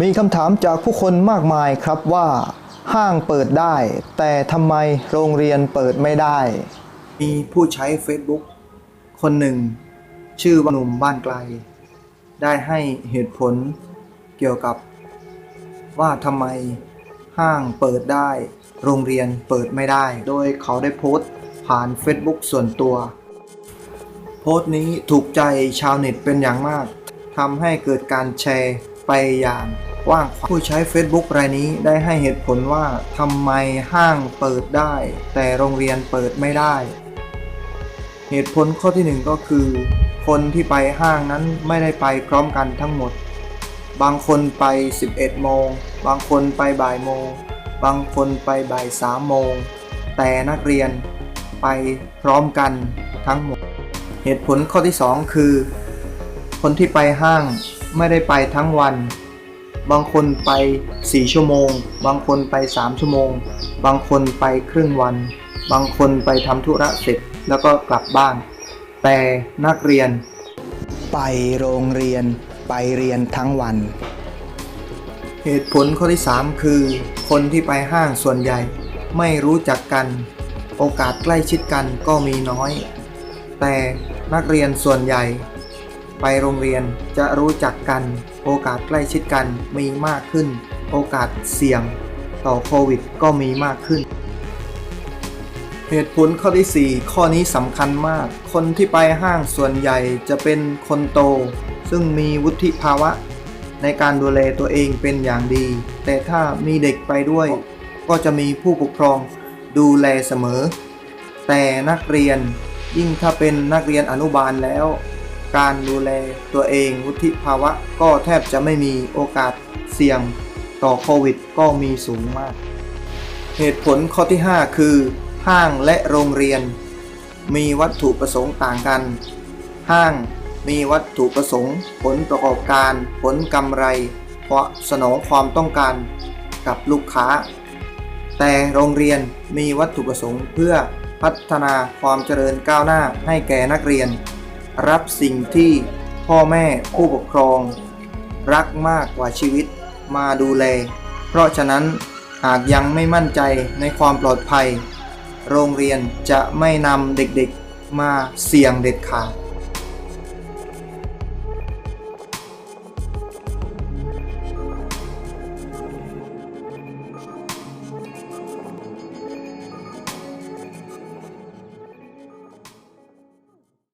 มีคำถามจากผู้คนมากมายครับว่า ห้างเปิดได้ แต่ทำไมโรงเรียนเปิดไม่ได้ มีผู้ใช้ Facebook คนหนึ่ง ชื่อว่าหนุ่มบ้านไกล ได้ให้เหตุผลเกี่ยวกับ ว่าทำไมห้างเปิดได้ โรงเรียนเปิดไม่ได้ โดยเขาได้โพสต์ผ่าน Facebook ส่วนตัว พสต์นี้ถูกใจชาวเน็ตเป็นอย่างมาก ทำให้เกิดการแชร์ไปอย่างกว้างขวางผู้ใช้ Facebook รายนี้ได้ให้เหตุผลว่าทำไมห้างเปิดได้ แต่โรงเรียนเปิดไม่ได้ เหตุผลข้อที่หนึ่งก็คือ คนที่ไปห้างนั้นไม่ได้ไปพร้อมกันทั้งหมด บางคนไป 11 โมง บางคนไปบ่ายโมง บางคนไปบ่าย3โมง แต่นักเรียนไปพร้อมกันทั้งหมด เหตุผลข้อที่ 2 คือ คนที่ไปห้างไม่ได้ไปทั้งวัน บางคนไป 4 ชั่วโมง บางคนไป 3 ชั่วโมง บางคนไปครึ่งวัน บางคนไปทำธุระเสร็จแล้วก็กลับบ้าน แต่นักเรียน ไปโรงเรียนไปเรียนทั้งวัน เหตุผลข้อที่ 3 คือ คนที่ไปห้างส่วนใหญ่ไม่รู้จักกัน โอกาสใกล้ชิดกันก็มีน้อย แต่นักเรียนส่วนใหญ่ ไปโรงเรียนจะรู้จักกัน โอกาสใกล้ชิดกันมีมากขึ้น โอกาสเสี่ยงต่อโควิดก็มีมากขึ้น เหตุผลข้อที่ 4 ข้อนี้สำคัญมาก คนที่ไปห้างส่วนใหญ่จะเป็นคนโต ซึ่งมีวุฒิภาวะ ในการดูแลตัวเองเป็นอย่างดี แต่ถ้ามีเด็กไปด้วย ก็จะมีผู้ปกครองดูแลเสมอ แต่นักเรียน ยิ่งถ้าเป็นนักเรียนอนุบาลแล้ว การดูแลตัวเองวุฒิภาวะก็แทบจะไม่มีโอกาสเสี่ยงต่อโควิดก็มีสูงมาก เหตุผลข้อที่ 5 คือ ห้างและโรงเรียน มีวัตถุประสงค์ต่างกัน ห้างมีวัตถุประสงค์ ผลประกอบการ ผลกำไร เพราะสนองความต้องการกับลูกค้า แต่โรงเรียนมีวัตถุประสงค์เพื่อ พัฒนาความเจริญก้าวหน้าให้แก่นักเรียน รับสิ่งที่พ่อแม่ผู้ปกครอง รักมากกว่าชีวิตมาดูแล เพราะฉะนั้นหากยังไม่มั่นใจในความปลอดภัย โรงเรียนจะไม่นำเด็กๆมาเสี่ยงเด็ดขาด